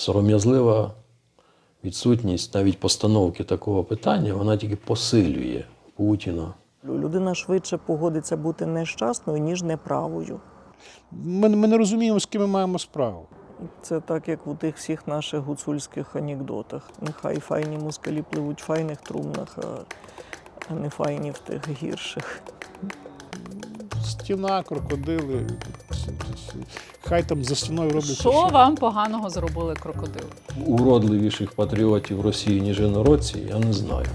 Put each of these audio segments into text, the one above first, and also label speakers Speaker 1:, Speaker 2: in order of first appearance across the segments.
Speaker 1: сором'язлива відсутність навіть постановки такого питання, вона тільки посилює Путіна.
Speaker 2: Людина швидше погодиться бути нещасною, ніж неправою.
Speaker 3: Ми, ми не розуміємо, з ким ми маємо справу.
Speaker 2: Це так, як у тих всіх наших гуцульських анекдотах. Нехай файні москалі пливуть в файних трумнах, а, а не файні в тих гірших.
Speaker 3: Стіна, крокодили. Хай там за стіною роблять.
Speaker 4: Що вам поганого зробили крокодили?
Speaker 1: Уродливіших патріотів Росії, ніж інородці, я не знаю.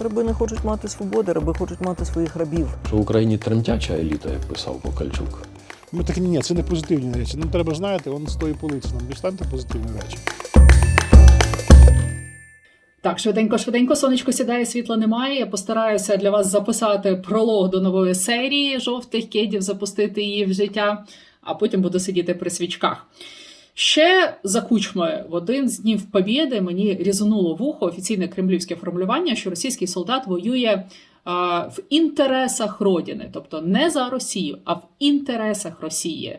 Speaker 2: Раби не хочуть мати свободи, раби хочуть мати своїх рабів.
Speaker 1: Що в Україні тремтяча еліта, як писав Покальчук.
Speaker 3: Ми такі, ні, це не позитивні речі. Нам треба, знаєте, он з тої полиці. Нам дістаньте позитивні речі.
Speaker 4: Так, швиденько, швиденько, сонечко сідає, світла немає. Я постараюся для вас записати пролог до нової серії жовтих кедів, запустити її в життя, потім буду сидіти при свічках. Ще за кучмою в один з днів Побєди мені різонуло вухо офіційне кремлівське формулювання, що російський солдат воює а, в інтересах Родини, тобто не за Росію, а в інтересах Росії.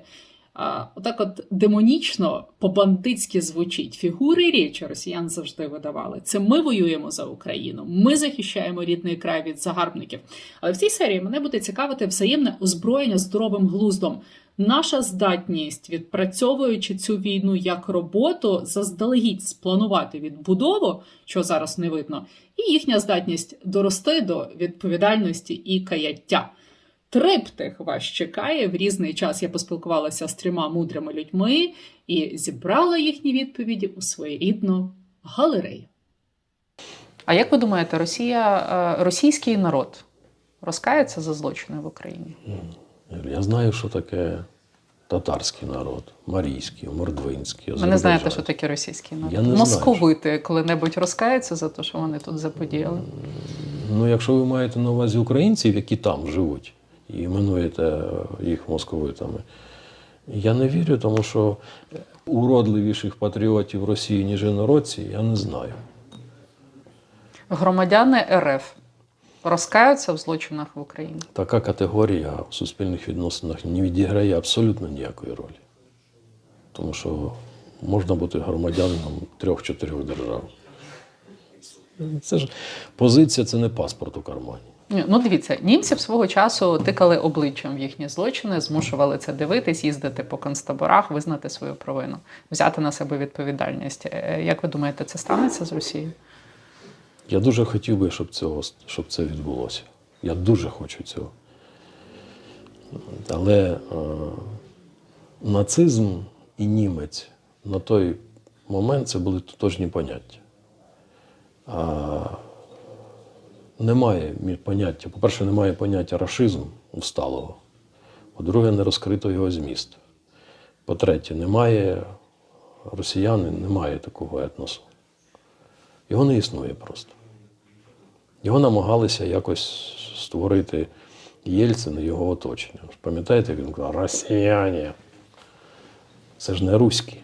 Speaker 4: А, отак, от демонічно по-бандитськи звучить. Фігури речі росіян завжди видавали. Це ми воюємо за Україну, ми захищаємо рідний край від загарбників. Але в цій серії мене буде цікавити взаємне озброєння здоровим глуздом. Наша здатність, відпрацьовуючи цю війну як роботу, заздалегідь спланувати відбудову, що зараз не видно, і їхня здатність дорости до відповідальності і каяття. Триптих вас чекає. В різний час я поспілкувалася з трьома мудрими людьми і зібрала їхні відповіді у своєрідну галерею. А як ви думаєте, Росія, е, російський народ розкається за злочини в Україні?
Speaker 1: Я знаю, що таке татарський народ, марійський, мордвинський.
Speaker 4: Ви не знаєте, що таке російський народ?
Speaker 1: Я не знаю,
Speaker 4: Московити коли-небудь розкаються за те, що вони тут заподіяли?
Speaker 1: Ну, якщо ви маєте на увазі українців, які там живуть, і іменуєте їх московитами, я не вірю, тому що уродливіших патріотів Росії, ніж інородці, я не знаю.
Speaker 4: Громадяни РФ розкаються в злочинах в Україні?
Speaker 1: Така категорія в суспільних відносинах не відіграє абсолютно ніякої ролі. Тому що можна бути громадянином трьох-чотирьох держав. Це ж позиція це не паспорт у кармані.
Speaker 4: Ну, дивіться, німців свого часу тикали обличчям в їхні злочини, змушували це дивитись, їздити по концтаборах, визнати свою провину, взяти на себе відповідальність. Е, Як ви думаєте, це станеться з Росією?
Speaker 1: Я дуже хотів би, щоб, цього, щоб це відбулося. Я дуже хочу цього. Але е, нацизм і німець на той момент це були тотожні поняття. А, немає поняття, по-перше, немає поняття рашизм усталого. По-друге, не розкрито його зміст. По-третє, немає росіяни, немає такого етносу. Його не існує просто. Його намагалися якось створити Єльцин і його оточення. Пам'ятаєте, він казав, росіяни. Це ж не руські,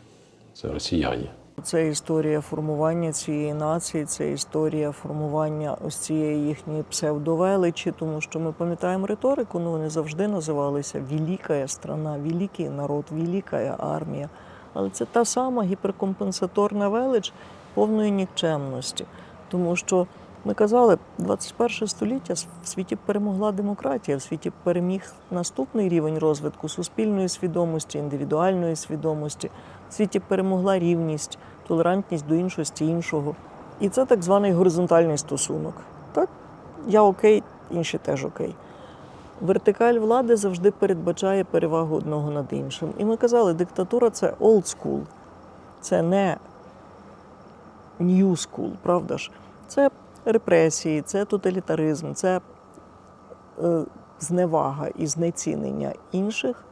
Speaker 1: це росіяни.
Speaker 2: Це історія формування цієї нації, це історія формування ось цієї їхньої псевдовеличі, тому що ми пам'ятаємо риторику, ну вони завжди називалися Велика страна, великий народ, велика армія. Але це та сама гіперкомпенсаторна велич повної нікчемності. Тому що ми казали, 21 століття в світі перемогла демократія, в світі переміг наступний рівень розвитку суспільної свідомості, індивідуальної свідомості. В світі перемогла рівність, толерантність до іншості іншого. І це так званий горизонтальний стосунок. Так, я окей, інші теж окей. Вертикаль влади завжди передбачає перевагу одного над іншим. І ми казали, диктатура це school, це не new school, правда ж? Це репресії, це тоталітаризм, це е, зневага і знецінення інших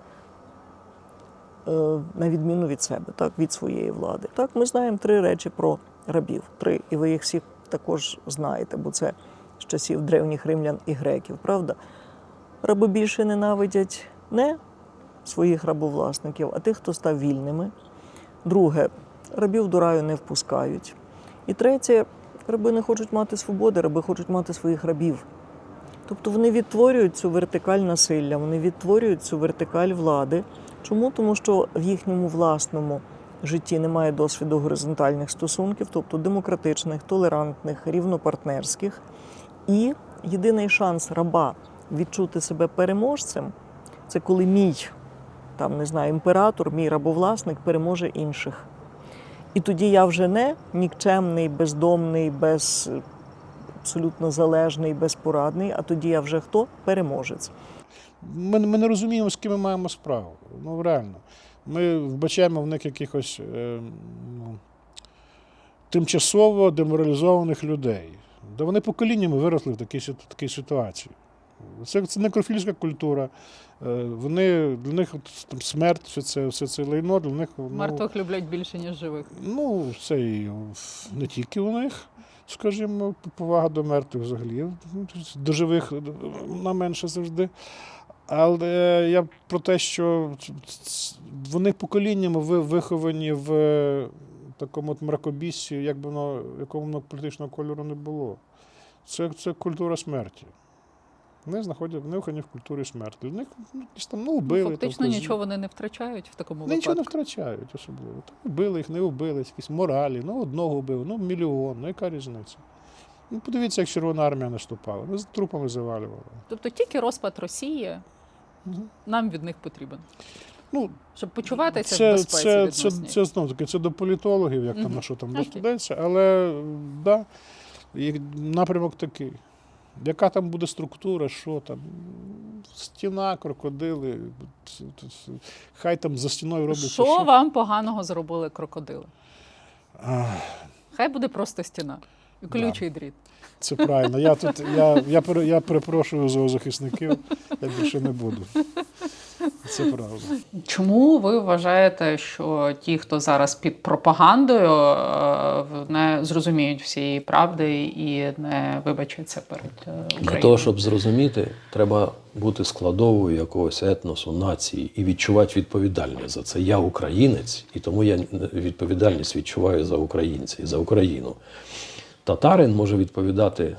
Speaker 2: е, на відміну від себе, так, від своєї влади. Так, ми знаємо три речі про рабів. Три, і ви їх всіх також знаєте, бо це з часів древніх римлян і греків, правда? Раби більше ненавидять не своїх рабовласників, а тих, хто став вільними. Друге, рабів до раю не впускають. І третє, раби не хочуть мати свободи, раби хочуть мати своїх рабів. Тобто вони відтворюють цю вертикаль насилля, вони відтворюють цю вертикаль влади. Чому? Тому що в їхньому власному житті не має досвіду горизонтальних стосунків, тобто демократичних, толерантних, рівнопартнерських. І єдиний шанс раба відчути себе переможцем це коли мій там не знаю, імператор, мій рабовласник переможе інших. І тоді я вже не нікчемний, бездомний, без абсолютно залежний, безпорадний, а тоді я вже хто? Переможець.
Speaker 3: Ми, ми не розуміємо, з ким ми маємо справу. Ну, реально. Ми вбачаємо в них якихось е, ну, тимчасово деморалізованих людей. Да вони поколіннями виросли в такій, такій ситуації. Це, це некрофільська культура. Е, Вони, для них там, смерть, все це, все це лайно, для них ну,
Speaker 5: Мертвих люблять більше, ніж живих.
Speaker 3: Ну, це і не тільки у них, скажімо, повага до мертвих взагалі. До живих на менше завжди. Але я про те, що вони поколіннями ви- виховані в такому от мракобіссі, як би воно, якому воно політичного кольору не було. Це, це культура смерті. Вони знаходять, вони в культурі смерті. Для них ну, якісь там ну, вбили.
Speaker 5: Ну, Фактично
Speaker 3: там,
Speaker 5: нічого вони не втрачають в такому
Speaker 3: вони нічого не втрачають особливо. Там вбили їх, не вбили, якісь моралі. Ну, одного вбили, ну мільйон, ну яка різниця? Ну, подивіться, як Червона армія наступала. Ми з трупами завалювали.
Speaker 5: Тобто тільки розпад Росії
Speaker 3: Мгм.
Speaker 5: нам від них потрібен.
Speaker 3: Ну,
Speaker 5: Щоб почуватися в безпеці
Speaker 3: це, це,
Speaker 5: відносній.
Speaker 3: це, знову таки, це до політологів, як там на що там розкладається, але да, напрямок такий. Яка там буде структура, що там? Стіна, крокодили. Хай там за стіною роблять.
Speaker 5: Що вам поганого зробили крокодили? Хай буде просто стіна і колючий дріт.
Speaker 3: Це правильно. Я тут я, я, я перепрошую зоозахисників, я більше не буду. Це правда.
Speaker 5: Чому ви вважаєте, що ті, хто зараз під пропагандою, е, не зрозуміють всієї правди і не вибачаться перед е, Україною?
Speaker 1: Для того, щоб зрозуміти, треба бути складовою якогось етносу, нації і відчувати відповідальність за це. Я українець, і тому я відповідальність відчуваю за українців, за Україну. Татарин може відповідати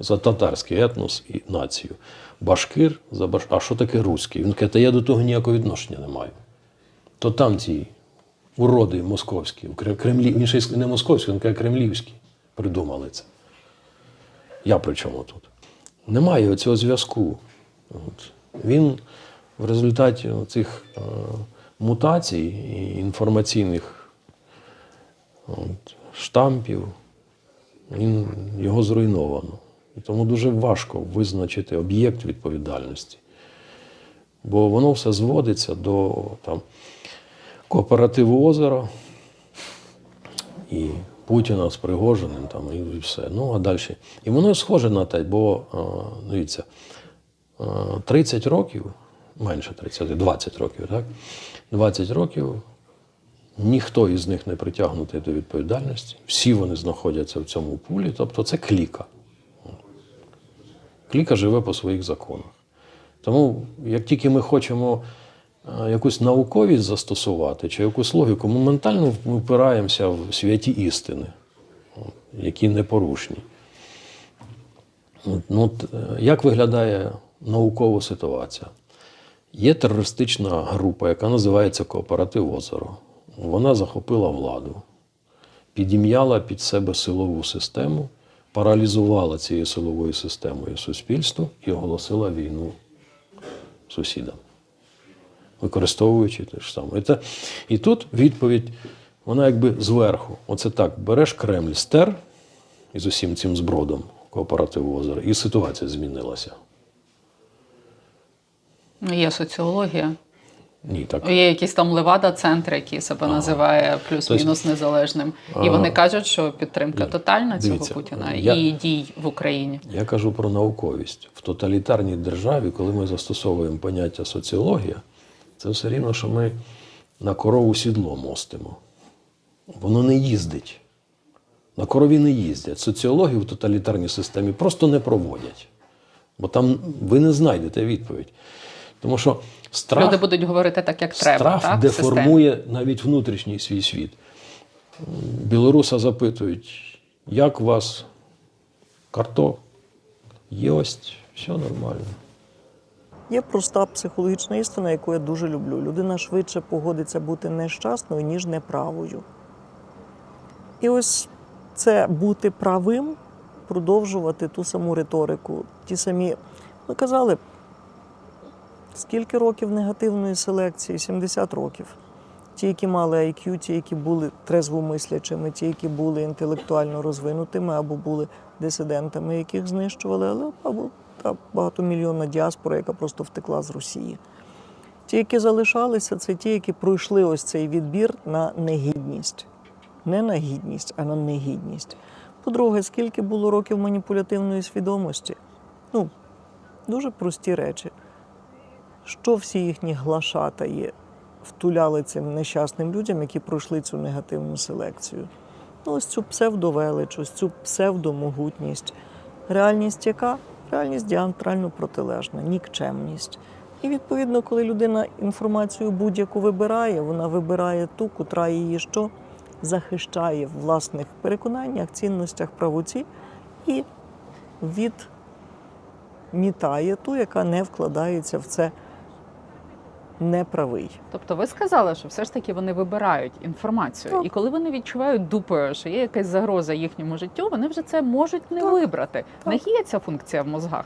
Speaker 1: за татарський етнос і націю. Башкир за баш... А що таке руський? Він каже, «Та я до того ніякого відношення не маю. То там ці уроди московські, Кремлі, він ще не московський, він каже кремлівські придумали це. Я при чому тут? Немає цього зв'язку. Він в результаті цих е, мутацій і інформаційних штампів, він, його зруйновано. Тому дуже важко визначити об'єкт відповідальності. Бо воно все зводиться до там, кооперативу озера і Путіна з Пригожиним там, і все. Ну, а далі. І воно схоже на те, бо дивіться, е, 30 років, менше 30, 20 років, так? 20 років ніхто із них не притягнутий до відповідальності. Всі вони знаходяться в цьому пулі, тобто це кліка. Кліка живе по своїх законах. Тому, як тільки ми хочемо е, якусь науковість застосувати чи якусь логіку, ми ментально впираємося в святі істини, які непорушні. Ну, е, як виглядає наукова ситуація? Є терористична група, яка називається Кооператив Озеро. Вона захопила владу, підім'яла під себе силову систему, паралізувала цією силовою системою суспільство і оголосила війну сусідам, використовуючи те ж саме. І, те- і тут відповідь, вона якби зверху. Оце так: береш Кремль, стер із усім цим збродом кооперативу озера, і ситуація змінилася.
Speaker 5: Ну, Є соціологія.
Speaker 1: Ні, так.
Speaker 5: Є якийсь там левада-центр, який себе називає плюс-мінус незалежним. І
Speaker 1: Ага.
Speaker 5: вони кажуть, що підтримка
Speaker 1: Ні,
Speaker 5: тотальна цього
Speaker 1: дивіться,
Speaker 5: Путіна
Speaker 1: я-
Speaker 5: і дій в Україні.
Speaker 1: Я кажу про науковість. В тоталітарній державі, коли ми застосовуємо поняття соціологія, це все рівно, що ми на корову сідло мостимо. Воно не їздить. На корові не їздять. Соціологію в тоталітарній системі просто не проводять. Бо там ви не знайдете відповідь. Тому що страх,
Speaker 5: Люди будуть говорити так, як треба.
Speaker 1: страх
Speaker 5: так,
Speaker 1: деформує навіть внутрішній свій світ. Білоруса запитують, як у вас картоп? Єсть, все нормально.
Speaker 2: Є проста психологічна істина, яку я дуже люблю. Людина швидше погодиться бути нещасною, ніж неправою. І ось це бути правим, продовжувати ту саму риторику, ті самі. Ми казали, скільки років негативної селекції? 70 років. Ті, які мали IQ, ті, які були трезвомислячими, ті, які були інтелектуально розвинутими або були дисидентами, яких знищували, але або та багатомільйонна діаспора, яка просто втекла з Росії. Ті, які залишалися, це ті, які пройшли ось цей відбір на негідність. Не на гідність, а на негідність. По-друге, скільки було років маніпулятивної свідомості? Ну, дуже прості речі. Що всі їхні глашатаї втуляли цим нещасним людям, які пройшли цю негативну селекцію? Ну, ось цю псевдовелич, ось цю псевдомогутність. Реальність яка? Реальність діаметрально протилежна, нікчемність. І відповідно, коли людина інформацію будь-яку вибирає, вона вибирає ту, котра її що захищає в власних переконаннях, цінностях, правоті і відмітає ту, яка не вкладається в це неправий.
Speaker 4: Тобто ви сказали, що все ж таки вони вибирають інформацію,
Speaker 2: Так.
Speaker 4: і коли вони відчувають дупою, що є якась загроза їхньому життю, вони вже це можуть не
Speaker 2: Так.
Speaker 4: вибрати.
Speaker 2: Так.
Speaker 4: Не є ця функція в мозгах.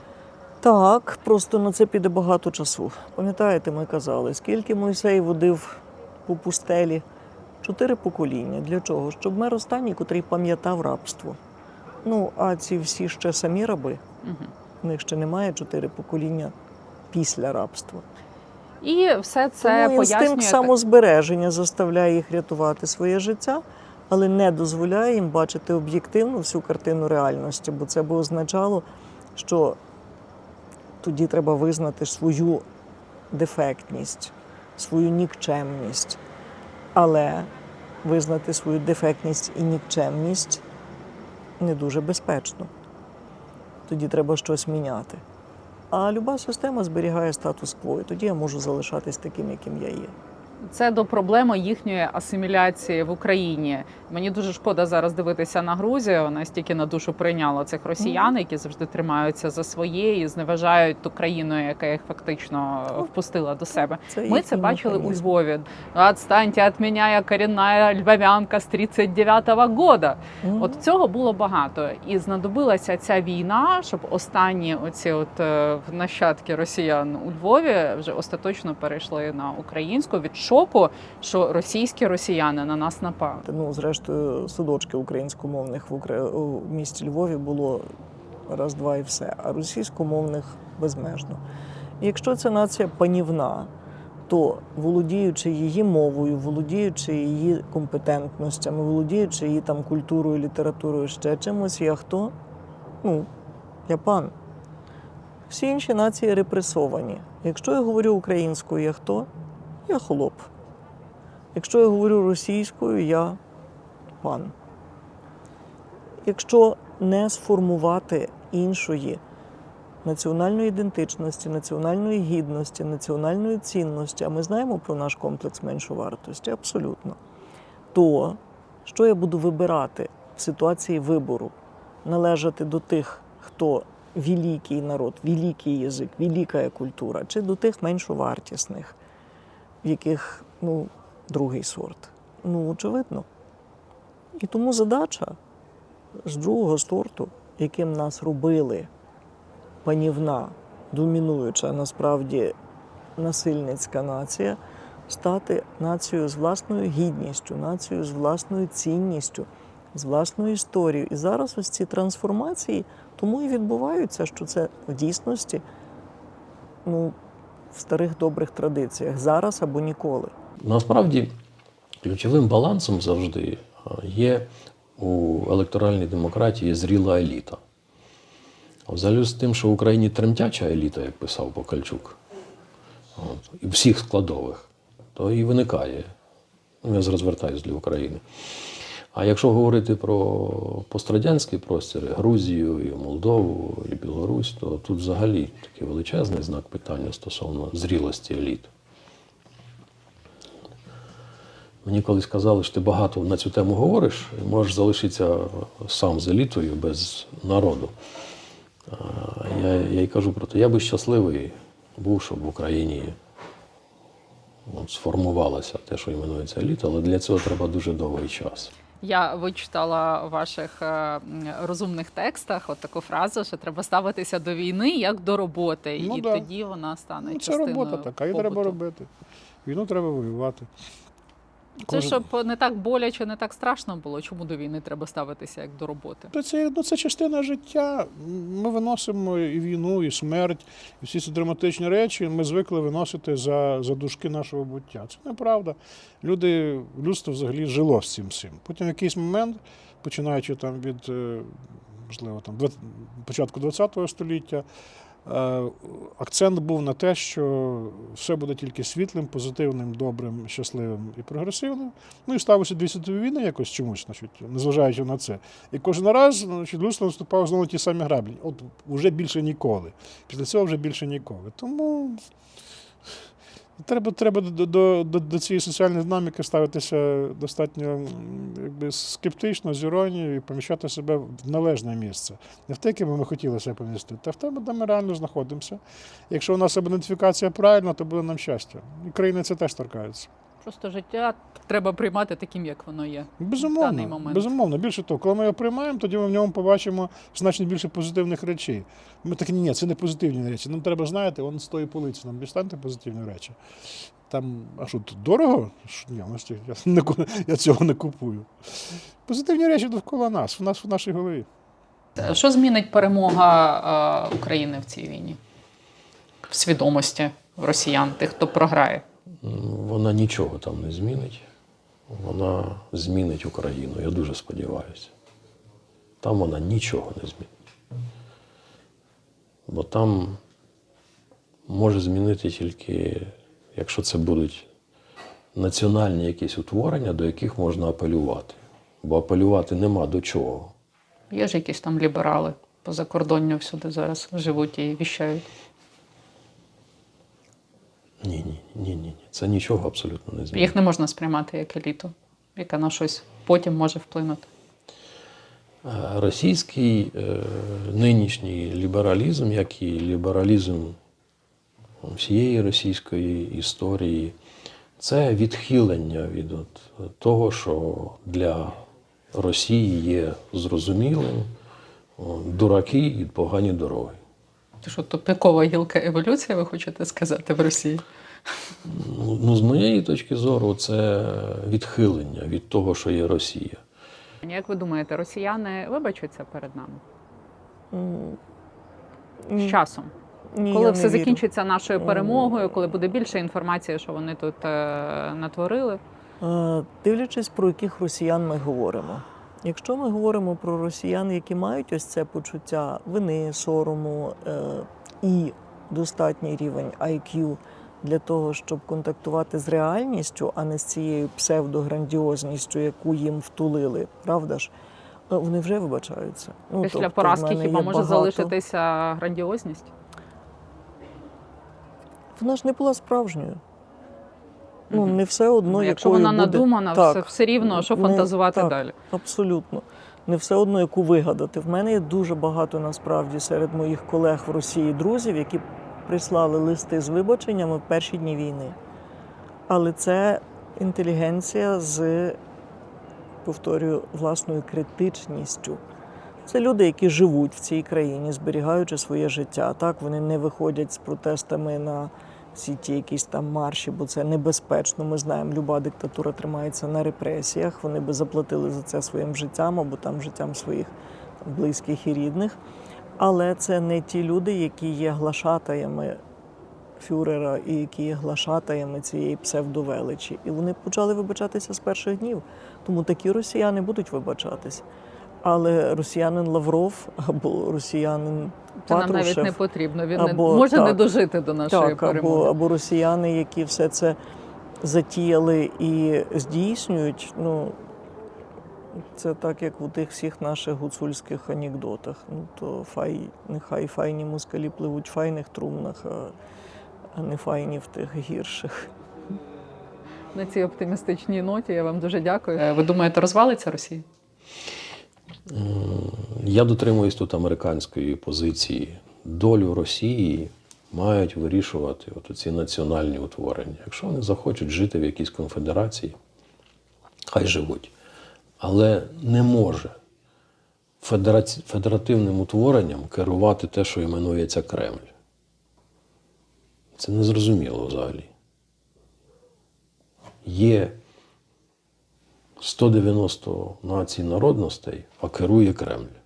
Speaker 2: Так, просто на це піде багато часу. Пам'ятаєте, ми казали, скільки Мойсей водив по пустелі? Чотири покоління. Для чого? Щоб мер останній, котрий пам'ятав рабство. Ну, а ці всі ще самі раби.
Speaker 4: Угу.
Speaker 2: У них ще немає чотири покоління після рабства.
Speaker 4: І все це
Speaker 2: Тому інстинкт
Speaker 4: пояснює
Speaker 2: самозбереження заставляє їх рятувати своє життя, але не дозволяє їм бачити об'єктивну всю картину реальності, бо це би означало, що тоді треба визнати свою дефектність, свою нікчемність. Але визнати свою дефектність і нікчемність не дуже безпечно. Тоді треба щось міняти. А люба система зберігає статус-кво, і тоді я можу залишатись таким, яким я є.
Speaker 4: Це до проблеми їхньої асиміляції в Україні. Мені дуже шкода зараз дивитися на Грузію. Вона стільки на душу прийняла цих росіян, які завжди тримаються за своє і зневажають ту країну, яка їх фактично впустила до себе.
Speaker 2: Це
Speaker 4: Ми це бачили у. Львові. Отстаньте від мене, я корінна львов'янка з 39-го года.
Speaker 2: Мгм.
Speaker 4: От цього було багато, і знадобилася ця війна, щоб останні оці от е, нащадки росіян у Львові вже остаточно перейшли на українську від шоку, що російські росіяни на нас напали.
Speaker 2: Ну, зрештою, садочки українськомовних в Укра... у місті Львові було раз, два і все, а російськомовних безмежно. Якщо ця нація панівна, то володіючи її мовою, володіючи її компетентностями, володіючи її там культурою, літературою, ще чимось, я хто? Ну, я пан. Всі інші нації репресовані. Якщо я говорю українською, я хто? Я хлоп. Якщо я говорю російською, я пан. Якщо не сформувати іншої національної ідентичності, національної гідності, національної цінності, а ми знаємо про наш комплекс меншовартості, абсолютно, то що я буду вибирати в ситуації вибору? Належати до тих, хто великий народ, великий язик, велика культура, чи до тих меншовартісних, в яких ну, другий сорт? Ну, очевидно. І тому задача з другого сорту, яким нас робили панівна, домінуюча насправді насильницька нація, стати нацією з власною гідністю, нацією з власною цінністю, з власною історією. І зараз ось ці трансформації тому і відбуваються, що це в дійсності ну, в старих добрих традиціях зараз або ніколи.
Speaker 1: Насправді ключовим балансом завжди є у електоральній демократії зріла еліта. Взагалі з тим, що в Україні тремтяча еліта, як писав Покальчук, от, і всіх складових, то і виникає. Ну, я зараз звертаюся для України. А якщо говорити про пострадянський простір, Грузію, і Молдову, і Білорусь, то тут взагалі такий величезний знак питання стосовно зрілості еліт. Мені колись казали, що ти багато на цю тему говориш, і можеш залишитися сам з елітою без народу. Я, я й кажу про те, я би щасливий, був, щоб в Україні от, сформувалося те, що іменується еліта, але для цього треба дуже довгий час.
Speaker 4: Я вичитала в ваших е, розумних текстах от таку фразу, що треба ставитися до війни як до роботи,
Speaker 3: Ну
Speaker 4: і
Speaker 3: да.
Speaker 4: тоді вона стане
Speaker 3: Ну, це
Speaker 4: частиною
Speaker 3: робота така, і треба робити. Війну треба воювати.
Speaker 4: Це щоб не так боляче, не так страшно було. Чому до війни треба ставитися як до роботи?
Speaker 3: Та це, ну, це частина життя. Ми виносимо і війну, і смерть, і всі ці драматичні речі ми звикли виносити за, за дужки нашого буття. Це неправда. Люди, людство взагалі жило з цим всім. Потім в якийсь момент, починаючи там від е, можливо, там, початку ХХ століття, акцент був на те, що все буде тільки світлим, позитивним, добрим, щасливим і прогресивним. Ну і сталося дві світові війни якось чомусь, значить, незважаючи на це. І кожен раз значить, людство наступало знову ті самі граблі. От вже більше ніколи. Після цього вже більше ніколи. Тому треба, треба до, до, до, цієї соціальної динаміки ставитися достатньо якби, скептично, з іронією і поміщати себе в належне місце. Не в те, яке ми хотіли себе помістити, а в те, де ми реально знаходимося. Якщо у нас ідентифікація правильна, то буде нам щастя. І країни це теж торкається.
Speaker 4: Просто життя треба приймати таким, як воно є. в даний
Speaker 3: Безумовно,
Speaker 4: момент.
Speaker 3: безумовно. Більше того, коли ми його приймаємо, тоді ми в ньому побачимо значно більше позитивних речей. Ми такі, ні, ні, це не позитивні речі. Нам треба, знаєте, он з тої полиці, нам дістаньте позитивні речі. Там, а що, тут дорого? Ні, ну, я, не, я цього не купую. Позитивні речі довкола нас, в нас в нашій голові.
Speaker 4: Що змінить перемога е, України в цій війні? В свідомості росіян, тих, хто програє?
Speaker 1: Вона нічого там не змінить. Вона змінить Україну. Я дуже сподіваюся. Там вона нічого не змінить. Бо там може змінити тільки, якщо це будуть національні якісь утворення, до яких можна апелювати. Бо апелювати нема до чого.
Speaker 4: Є ж якісь там ліберали позакордонні всюди зараз живуть і віщають.
Speaker 1: Ні, ні, ні, ні, ні. Це нічого абсолютно не змінить.
Speaker 4: Їх не можна сприймати як еліту, яка на щось потім може вплинути.
Speaker 1: Російський е, нинішній лібералізм, як і лібералізм всієї російської історії, це відхилення від от того, що для Росії є зрозумілим дураки і погані дороги.
Speaker 4: Це що, гілка еволюції, ви хочете сказати в Росії?
Speaker 1: Ну, ну, з моєї точки зору, це відхилення від того, що є Росія.
Speaker 4: Як ви думаєте, росіяни вибачаться перед нами з часом?
Speaker 2: ні,
Speaker 4: коли все
Speaker 2: вірю.
Speaker 4: закінчиться нашою перемогою, коли буде більше інформації, що вони тут е, натворили?
Speaker 2: Е, Дивлячись, про яких росіян ми говоримо. Якщо ми говоримо про росіян, які мають ось це почуття вини, сорому е, і достатній рівень IQ для того, щоб контактувати з реальністю, а не з цією псевдограндіозністю, яку їм втулили, правда ж? Е, Вони вже вибачаються. Ну,
Speaker 4: Після
Speaker 2: тобто,
Speaker 4: поразки хіба може
Speaker 2: багато-
Speaker 4: залишитися грандіозність?
Speaker 2: Вона ж не була справжньою. Ну, не все одно,
Speaker 4: Ну, якщо
Speaker 2: якою
Speaker 4: вона
Speaker 2: буде...
Speaker 4: надумана,
Speaker 2: Так.
Speaker 4: все, все рівно, що
Speaker 2: Ну,
Speaker 4: фантазувати
Speaker 2: так.
Speaker 4: далі.
Speaker 2: Абсолютно. Не все одно, яку вигадати. В мене є дуже багато насправді серед моїх колег в Росії друзів, які прислали листи з вибаченнями в перші дні війни. Але це інтелігенція з, повторюю, власною критичністю. Це люди, які живуть в цій країні, зберігаючи своє життя. Так, вони не виходять з протестами на всі ті якісь там марші, бо це небезпечно. Ми знаємо, люба диктатура тримається на репресіях. Вони би заплатили за це своїм життям або там життям своїх близьких і рідних. Але це не ті люди, які є глашатаями фюрера і які є глашатаями цієї псевдовеличі. І вони почали вибачатися з перших днів. Тому такі росіяни будуть вибачатись. Але росіянин Лавров або росіянин
Speaker 4: Це нам навіть не потрібно. Він
Speaker 2: або-
Speaker 4: не, може не дожити до нашої
Speaker 2: так, або,
Speaker 4: перемоги.
Speaker 2: або росіяни, які все це затіяли і здійснюють. Ну це так, як у тих всіх наших гуцульських анекдотах. Ну то фай, нехай файні москалі пливуть в файних трумнах, а, а не файні в тих гірших.
Speaker 4: На цій оптимістичній ноті я вам дуже дякую. Е, Ви думаєте, розвалиться Росія?
Speaker 1: Я дотримуюсь тут американської позиції. Долю Росії мають вирішувати от ці національні утворення. Якщо вони захочуть жити в якійсь конфедерації, хай живуть. Але не може федераці... федеративним утворенням керувати те, що іменується Кремль. Це незрозуміло взагалі. Є 190 націй народностей, а керує Кремль.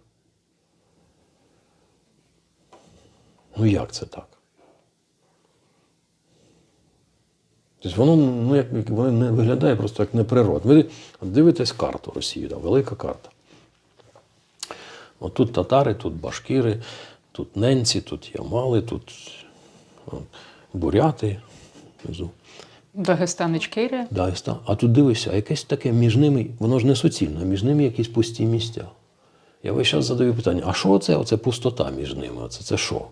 Speaker 1: Ну як це так? Тобто воно, ну, як, воно не виглядає просто як неприродно. Ви дивитесь карту Росії, да, велика карта. От тут татари, тут башкири, тут ненці, тут ямали, тут от, буряти. внизу.
Speaker 4: Дагестан Ічкерія.
Speaker 1: Дагестан. А тут дивишся, а якесь таке між ними, воно ж не суцільне, а між ними якісь пусті місця. Я весь час задаю питання: а що це? Оце пустота між ними? Оце це що?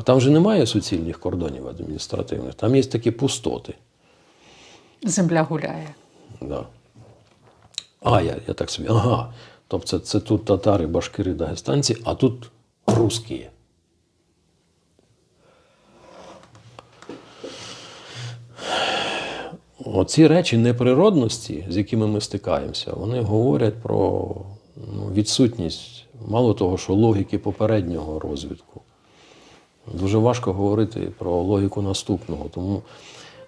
Speaker 1: Бо там же немає суцільних кордонів адміністративних, там є такі пустоти.
Speaker 4: Земля гуляє.
Speaker 1: Да. А, я, я так собі. Ага. Тобто це, це тут татари, башкири, дагестанці, а тут русські. Оці речі неприродності, з якими ми стикаємося, вони говорять про ну, відсутність, мало того, що логіки попереднього розвитку. Дуже важко говорити про логіку наступного. Тому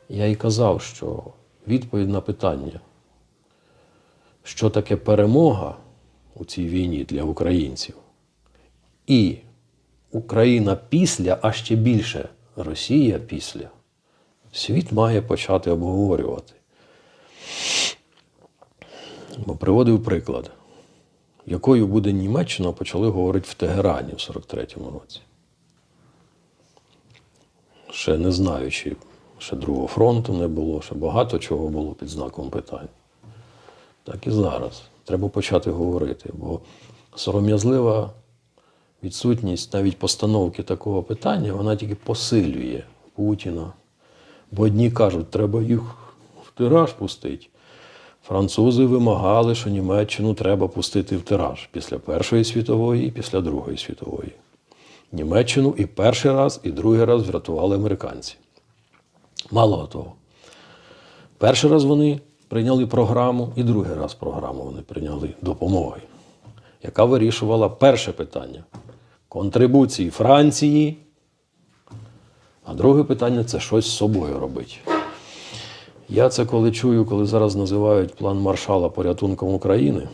Speaker 1: я і казав, що відповідь на питання, що таке перемога у цій війні для українців, і Україна після, а ще більше Росія після, світ має почати обговорювати. Бо приводив приклад, якою буде Німеччина, почали говорити в Тегерані в 43-му році. Ще не знаючи, ще Другого фронту не було, ще багато чого було під знаком питань. Так і зараз. Треба почати говорити, бо сором'язлива відсутність навіть постановки такого питання, вона тільки посилює Путіна. Бо одні кажуть, треба їх в тираж пустити. Французи вимагали, що Німеччину треба пустити в тираж після Першої світової і після Другої світової. Німеччину і перший раз, і другий раз врятували американці. Мало того. Перший раз вони прийняли програму, і другий раз програму вони прийняли допомоги, яка вирішувала перше питання контрибуції Франції. А друге питання це щось з собою робити. Я це коли чую, коли зараз називають план маршала порятунком України.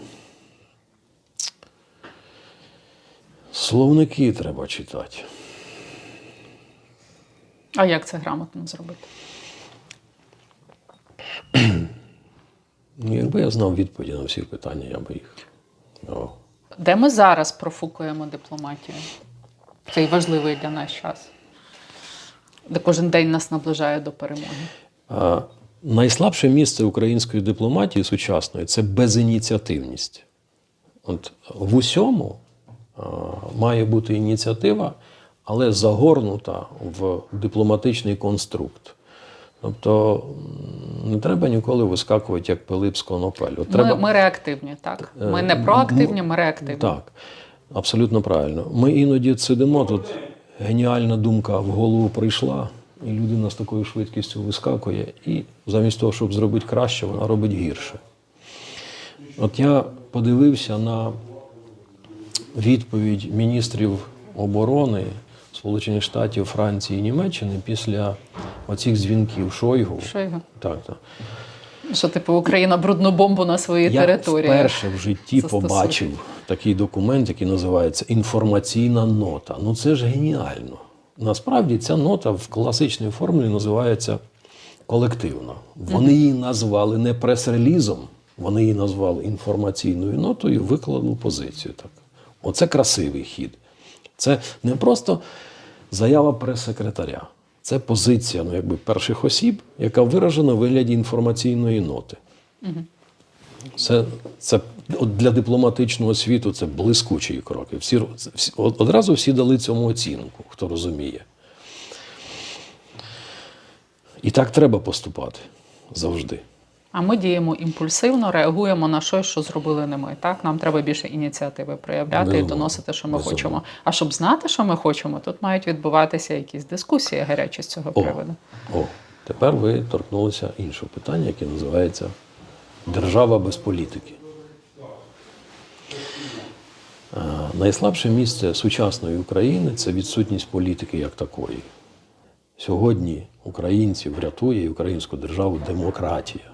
Speaker 1: Словники треба читати.
Speaker 4: А як це грамотно зробити?
Speaker 1: Ну, якби я знав відповіді на всі питання, я би їх давав.
Speaker 4: Де ми зараз профукуємо дипломатію? Цей важливий для нас час, де кожен день нас наближає до перемоги.
Speaker 1: А, найслабше місце української дипломатії сучасної це безініціативність. От в усьому має бути ініціатива, але загорнута в дипломатичний конструкт. Тобто не треба ніколи вискакувати як Пилип з конопель. От
Speaker 4: Ми, ми реактивні, так? Ми не
Speaker 1: Е,
Speaker 4: проактивні, ми реактивні.
Speaker 1: Так, абсолютно правильно. Ми іноді сидимо тут, геніальна думка в голову прийшла, і людина з такою швидкістю вискакує, і замість того, щоб зробити краще, вона робить гірше. От я подивився на відповідь міністрів оборони Сполучених Штатів, Франції і Німеччини після оцих дзвінків Шойгу.
Speaker 4: Шойгу.
Speaker 1: Так, так.
Speaker 4: Що типу Україна брудну бомбу на своїй
Speaker 1: Я
Speaker 4: території.
Speaker 1: вперше в житті
Speaker 4: застосує.
Speaker 1: побачив такий документ, який називається інформаційна нота. Ну це ж геніально. Насправді ця нота в класичній формулі називається колективна. Вони її назвали не прес-релізом, вони її назвали інформаційною нотою, і викладали позицію. Так. Оце красивий хід. Це не просто заява прес-секретаря. Це позиція ну, якби, перших осіб, яка виражена в вигляді інформаційної ноти. Це, це от для дипломатичного світу це блискучі кроки. Всі, всі, одразу всі дали цьому оцінку, хто розуміє. І так треба поступати завжди.
Speaker 4: А ми діємо імпульсивно, реагуємо на щось, що зробили не ми. Так нам треба більше ініціативи проявляти і доносити, що ми
Speaker 1: Безумовно.
Speaker 4: хочемо. А щоб знати, що ми хочемо, тут мають відбуватися якісь дискусії гарячі з цього
Speaker 1: О.
Speaker 4: приводу.
Speaker 1: О, тепер ви торкнулися іншого питання, яке називається держава без політики. Е, Найслабше місце сучасної України це відсутність політики як такої. Сьогодні українців рятує і українську державу демократія,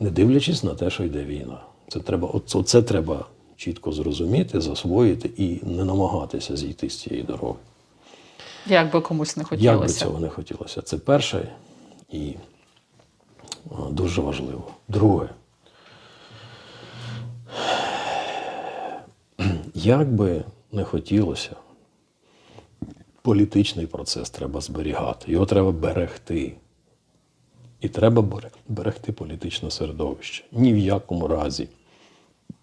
Speaker 1: не дивлячись на те, що йде війна. Це треба, оце, це треба чітко зрозуміти, засвоїти і не намагатися зійти з цієї дороги.
Speaker 4: Як би комусь не хотілося.
Speaker 1: Як би цього не хотілося. Це перше і дуже важливо. Друге. Як би не хотілося, політичний процес треба зберігати, його треба берегти. І треба берегти політичне середовище. Ні в якому разі.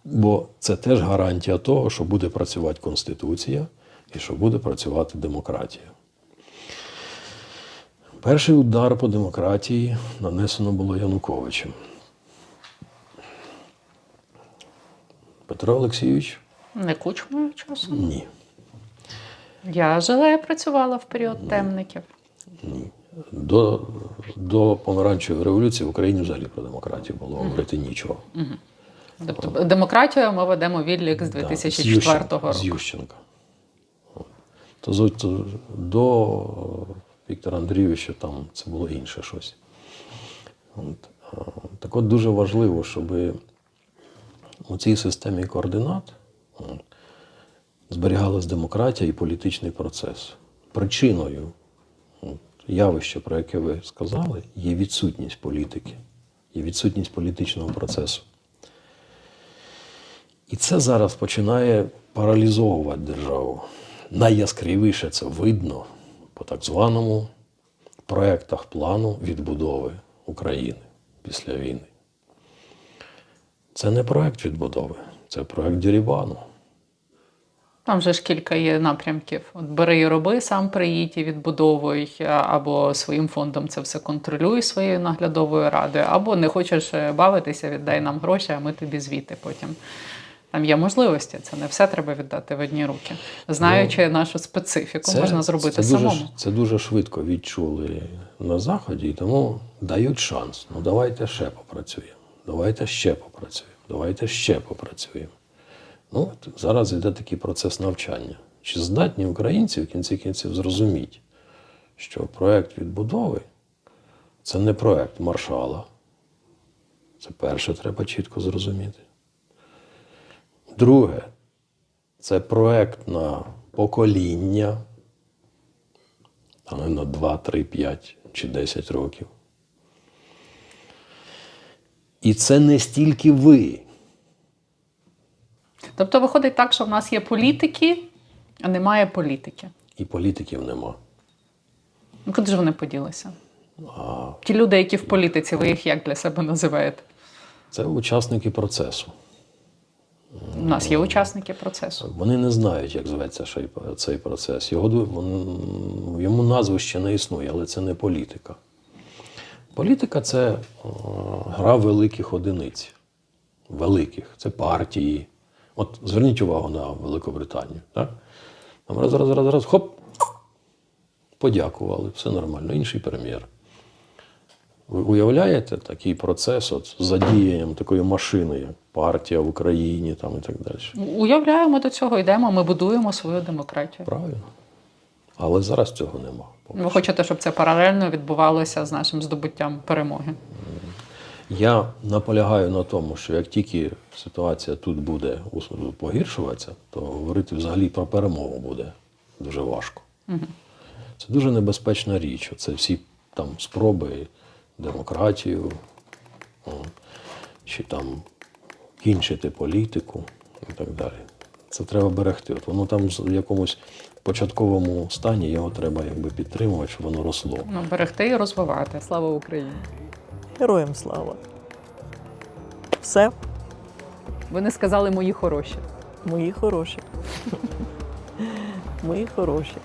Speaker 1: Бо це теж гарантія того, що буде працювати Конституція і що буде працювати демократія. Перший удар по демократії нанесено було Януковичем. Петро Олексійович
Speaker 4: Не кучмою часом.
Speaker 1: ні.
Speaker 4: Я жила і працювала в період темників.
Speaker 1: До, до помаранчевої революції в Україні взагалі про демократію було говорити нічого.
Speaker 4: Тобто демократію ми ведемо відлік з 2004
Speaker 1: Ющенка,
Speaker 4: року.
Speaker 1: З Ющенка. То, то до Віктора Андрійовича там це було інше щось. От. Так от дуже важливо, щоб у цій системі координат зберігалась демократія і політичний процес. Причиною от, явища, про яке ви сказали, є відсутність політики, є відсутність політичного процесу. І це зараз починає паралізовувати державу. Найяскравіше це видно по так званому проектах плану відбудови України після війни. Це не проект відбудови, це проект Дірібану.
Speaker 4: Там вже ж кілька є напрямків. От бери і роби, сам приїдь і відбудовуй, або своїм фондом це все контролюй своєю наглядовою радою, або не хочеш е, бавитися, віддай нам гроші, а ми тобі звіти потім. Там є можливості, це не все треба віддати в одні руки. Знаючи нашу специфіку, можна зробити
Speaker 1: це
Speaker 4: самому.
Speaker 1: Дуже, це дуже швидко відчули на Заході, і тому дають шанс. Ну давайте ще попрацюємо. Давайте ще попрацюємо. Давайте ще попрацюємо. Ну, от зараз йде такий процес навчання. Чи здатні українці в кінці кінців зрозуміти, що проект відбудови це не проект маршала. Це перше треба чітко зрозуміти. Друге, це проект на покоління, а не на 2, 3, 5 чи 10 років. І це не стільки ви.
Speaker 4: Тобто виходить так, що в нас є політики, а немає політики.
Speaker 1: І політиків нема.
Speaker 4: Ну, куди ж вони поділися?
Speaker 1: А
Speaker 4: Ті люди, які в політиці, ви їх як для себе називаєте?
Speaker 1: це учасники процесу.
Speaker 4: У нас є учасники процесу.
Speaker 1: Вони не знають, як зветься цей процес. Його, вон- йому назви ще не існує, але це не політика. Політика це е, гра великих одиниць. Великих. Це партії. От зверніть увагу на Великобританію. Так? Там раз, раз, раз, раз, хоп. Подякували, все нормально. Інший прем'єр. Ви уявляєте такий процес от, з задіянням такої машини, як партія в Україні там, і так далі?
Speaker 4: Уявляємо, до цього йдемо, ми будуємо свою демократію.
Speaker 1: Правильно. Але зараз цього нема.
Speaker 4: Ви хочете, щоб це паралельно відбувалося з нашим здобуттям перемоги.
Speaker 1: Я наполягаю на тому, що як тільки ситуація тут буде погіршуватися, то говорити взагалі про перемогу буде дуже важко. Це дуже небезпечна річ. Це всі там спроби демократію, чи там кінчити політику і так далі. Це треба берегти. От воно там в якомусь початковому стані, його треба якби підтримувати, щоб воно росло.
Speaker 4: Ну, берегти і розвивати. Слава Україні!
Speaker 2: Героям слава. Все,
Speaker 4: Ви не сказали мої хороші.
Speaker 2: мої хороші. Мої хороші.